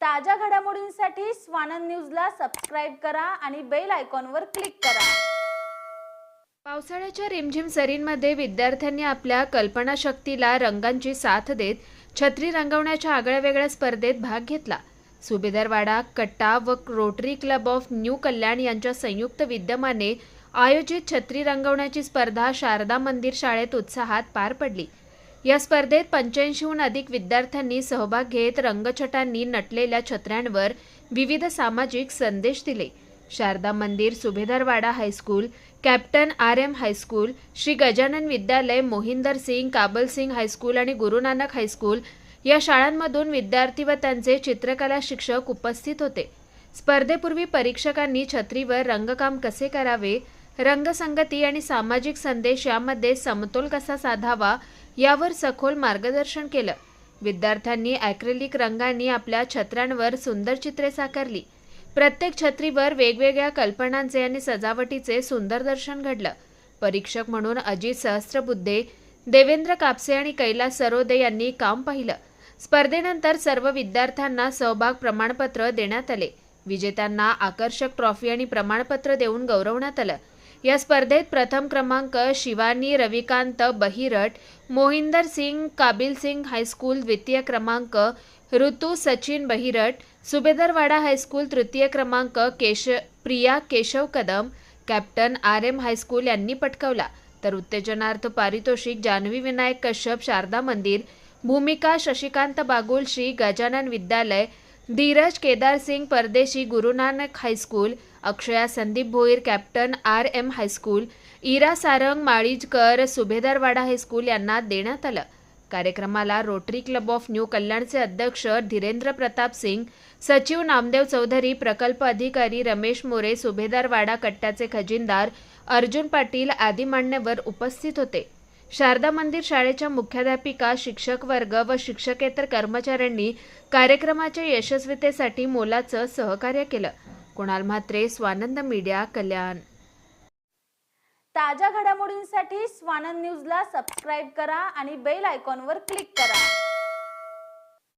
ताज्या घडामोडींसाठी स्वानंद न्यूजला सबस्क्राईब करा आणि बेल आयकॉनवर क्लिक करा. पावसाळ्याच्या रिमझिम सरींमध्ये विद्यार्थ्यांनी आपल्या कल्पनाशक्तीला रंगांची साथ देत छत्री रंगवण्याच्या आगळ्यावेगळ्या स्पर्धेत भाग घेतला. सुभेदारवाडा कट्टा व rotary club of new Kalyan यांच्या संयुक्त विद्यमाने आयोजित छत्री रंगवण्याची स्पर्धा शारदा मंदिर शाळेत उत्साहात पार पडली. या स्पर्धेत पंच्याऐंशीहून अधिक विद्यार्थ्यांनी सहभाग घेत रंगछटांनी नटलेल्या छत्र्यांवर विविध सामाजिक संदेश दिले. Sharada Mandir Subhedarwada high school captain R M high school Shri Gajanan Vidyalaya Mohinder Singh काबल सिंग हायस्कूल आणि गुरु नानक हायस्कूल या शाळांमधून विद्यार्थी व त्यांचे चित्रकला शिक्षक उपस्थित होते. स्पर्धेपूर्वी परीक्षकांनी छत्रीवर रंगकाम कसे करावे? रंगसंगती आणि सामाजिक संदेश यामध्ये समतोल कसा साधावा यावर सखोल मार्गदर्शन केलं. विद्यार्थ्यांनी ॲक्रेलिक रंगांनी आपल्या छत्र्यांवर सुंदर चित्रे साकारली. प्रत्येक छत्रीवर वेगवेगळ्या कल्पनांचे आणि सजावटीचे सुंदर दर्शन घडलं. परीक्षक म्हणून अजित सहस्त्रबुद्धे देवेंद्र कापसे आणि कैलास सरोदे यांनी काम पाहिलं. स्पर्धेनंतर सर्व विद्यार्थ्यांना सहभाग प्रमाणपत्र देण्यात आले. विजेत्यांना आकर्षक ट्रॉफी आणि प्रमाणपत्र देऊन गौरवण्यात आलं. या स्पर्धेत प्रथम क्रमांक शिवानी रविकांत बहिरट मोहिंदर सिंग काबिल सिंग हायस्कूल द्वितीय क्रमांक ऋतू सचिन बहिरट सुभेदरवाडा हायस्कूल तृतीय क्रमांक केश Priya Keshav Kadam captain R M high school यांनी पटकावला. तर उत्तेजनार्थ पारितोषिक जान्हवी विनायक कश्यप शारदा मंदिर भूमिका शशिकांत बागुल श्री गजानन विद्यालय Dhiraj Kedar Singh Pardeshi Gurunanak high school Akshaya Sandeep Bhoir captain R M high school Ira Sarang Malijkar Subhedarwada high school यांना देण्यात आलं. कार्यक्रमाला रोटरी क्लब ऑफ न्यू कल्याणचे अध्यक्ष धीरेंद्र प्रताप सिंग सचिव नामदेव चौधरी प्रकल्प अधिकारी रमेश मोरे सुभेदारवाडा कट्ट्याचे खजिनदार अर्जुन पाटील आदी मान्यवर उपस्थित होते. शारदा मंदिर शाळेच्या मुख्याध्यापिका शिक्षक वर्ग व शिक्षकेतर कर्मचाऱ्यांनी कार्यक्रमाच्या यशस्वीतेसाठी मोलाचं सहकार्य केलं. कुणाल म्हात्रे स्वानंद मीडिया कल्याण. ताज्या घडामोडींसाठी स्वानंद न्यूजला सबस्क्राईब करा आणि बेल आयकॉनवर क्लिक करा.